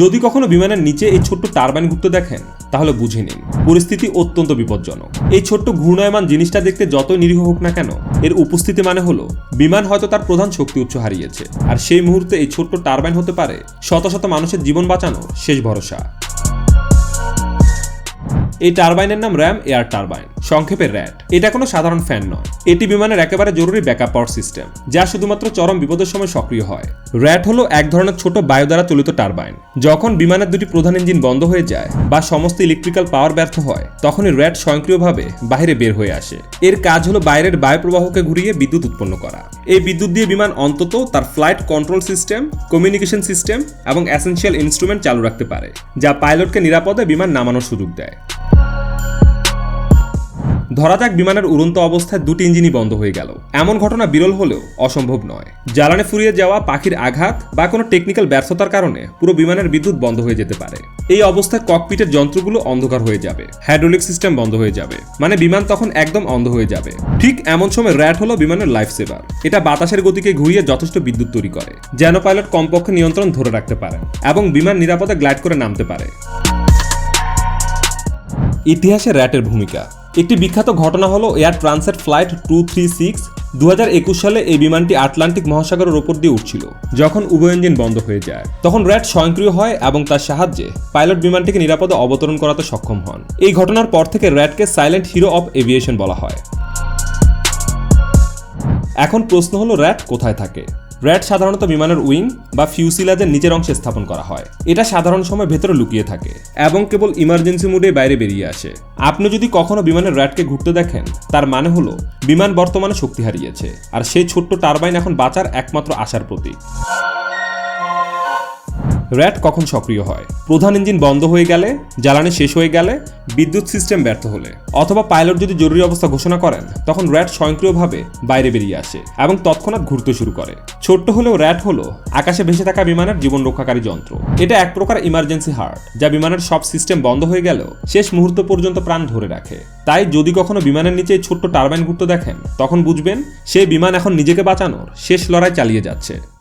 যদি কখনো বিমানের নিচে এই ছোট্ট টারবাইন ঘুরতে দেখেন, তাহলে বুঝে নিন, পরিস্থিতি অত্যন্ত বিপজ্জনক। এই ছোট্ট ঘূর্ণায়মান জিনিসটা দেখতে যতই নিরীহ হোক না কেন, এর উপস্থিতি মানে হলো, বিমান হয়তো তার প্রধান শক্তি উৎস হারিয়েছে, আর সেই মুহূর্তে এই ছোট্ট টারবাইন হতে পারে, শত শত মানুষের জীবন বাঁচানোর শেষ ভরসা। এই টারবাইনের নাম র্যাম এয়ার টারবাইন। সংক্ষেপে র্যাট। এটা কোনো সাধারণ ফ্যান নয়। এটি বিমানের একেবারে জরুরি ব্যাকআপ পাওয়ার সিস্টেম, যা শুধুমাত্র চরম বিপদের সময় সক্রিয় হয়। র্যাট হলো এক ধরনের ছোট বায়ু দ্বারা চলিত টারবাইন। যখন বিমানের দুটি প্রধান ইঞ্জিন বন্ধ হয়ে যায় বা সমস্ত ইলেকট্রিক্যাল পাওয়ার ব্যর্থ হয়, তখনই র্যাট স্বয়ংক্রিয়ভাবে বাইরে বের হয়ে আসে। এর কাজ হলো বাইরের বায়ু প্রবাহকে ঘুরিয়ে বিদ্যুৎ উৎপন্ন করা। এই বিদ্যুৎ দিয়ে বিমান অন্তত তার flight control system, communication system এবং অ্যাসেনশিয়াল ইনস্ট্রুমেন্ট চালু রাখতে পারে, যা পাইলটকে নিরাপদে বিমান নামানোর সুযোগ দেয়। ধরা যাক বিমানের উড়ন্ত অবস্থায় দুটি ইঞ্জিনই বন্ধ হয়ে গেল। এমন ঘটনা বিরল হলেও অসম্ভব নয়। জ্বালানি ফুরিয়ে যাওয়া পাখির আঘাত বা কোনো টেকনিক্যাল ব্যর্থতার কারণে পুরো বিমানের বিদ্যুৎ বন্ধ হয়ে যেতে পারে। এই অবস্থায় ককপিটের যন্ত্রগুলো অন্ধকার হয়ে যাবে। হাইড্রোলিক সিস্টেম বন্ধ হয়ে যাবে। মানে বিমান তখন একদম অন্ধ হয়ে যাবে। ঠিক এমন সময় র্যাট হলো বিমানের লাইফ সেভার এটা বাতাসের গতিকে ঘুরিয়ে যথেষ্ট বিদ্যুৎ তৈরি করে, যেন পাইলট কমপক্ষে নিয়ন্ত্রণ ধরে রাখতে পারে এবং বিমান নিরাপদে গ্লাইড করে নামতে পারে। ইতিহাসে র্যাটের ভূমিকা। একটি বিখ্যাত ঘটনা হলো Air Transat flight two three six দু হাজার একুশ সালে এই বিমানটি আটলান্টিক মহাসাগরের ওপর দিয়ে উঠছিল। যখন উভয় ইঞ্জিন বন্ধ হয়ে যায়, তখন র্যাট স্বয়ংক্রিয় হয় এবং তার সাহায্যে পাইলট বিমানটিকে নিরাপদে অবতরণ করাতে সক্ষম হন। এই ঘটনার পর থেকে র্যাটকে সাইলেন্ট হিরো অফ এভিয়েশন বলা হয়। এখন প্রশ্ন হলো র্যাট কোথায় থাকে? র্যাট সাধারণত বিমানের উইং বা ফিউসিলাজের নিচের অংশে স্থাপন করা হয়। এটা সাধারণ সময় ভেতরে লুকিয়ে থাকে এবং কেবল ইমার্জেন্সি মুডে বাইরে বেরিয়ে আসে। আপনি যদি কখনো বিমানের র্যাটকে ঘুরতে দেখেন, তার মানে হলো বিমান বর্তমানে শক্তি হারিয়েছে, আর সেই ছোট্ট টারবাইন এখন বাঁচার একমাত্র আশার প্রতীক। র্যাট কখন সক্রিয় হয়? প্রধান ইঞ্জিন বন্ধ হয়ে গেলে, জ্বালানি শেষ হয়ে গেলে, বিদ্যুৎ সিস্টেম ব্যর্থ হলে। অথবা পাইলট যদি জরুরি অবস্থা ঘোষণা করেন, তখন র্যাট স্বয়ংক্রিয়ভাবে বাইরে বেরিয়ে আসে এবং তৎক্ষণাৎ ঘুরতে শুরু করে। ছোট্ট হলেও র্যাট হলো আকাশে ভেসে থাকা বিমানের জীবন রক্ষাকারী যন্ত্র। এটা এক প্রকার ইমার্জেন্সি হার্ট যা বিমানের সব সিস্টেম বন্ধ হয়ে গেলেও শেষ মুহূর্ত পর্যন্ত প্রাণ ধরে রাখে। তাই যদি কখনো বিমানের নিচে ছোট্ট টারবাইন ঘুরতে দেখেন, তখন বুঝবেন সেই বিমান এখন নিজেকে বাঁচানোর শেষ লড়াই চালিয়ে যাচ্ছে।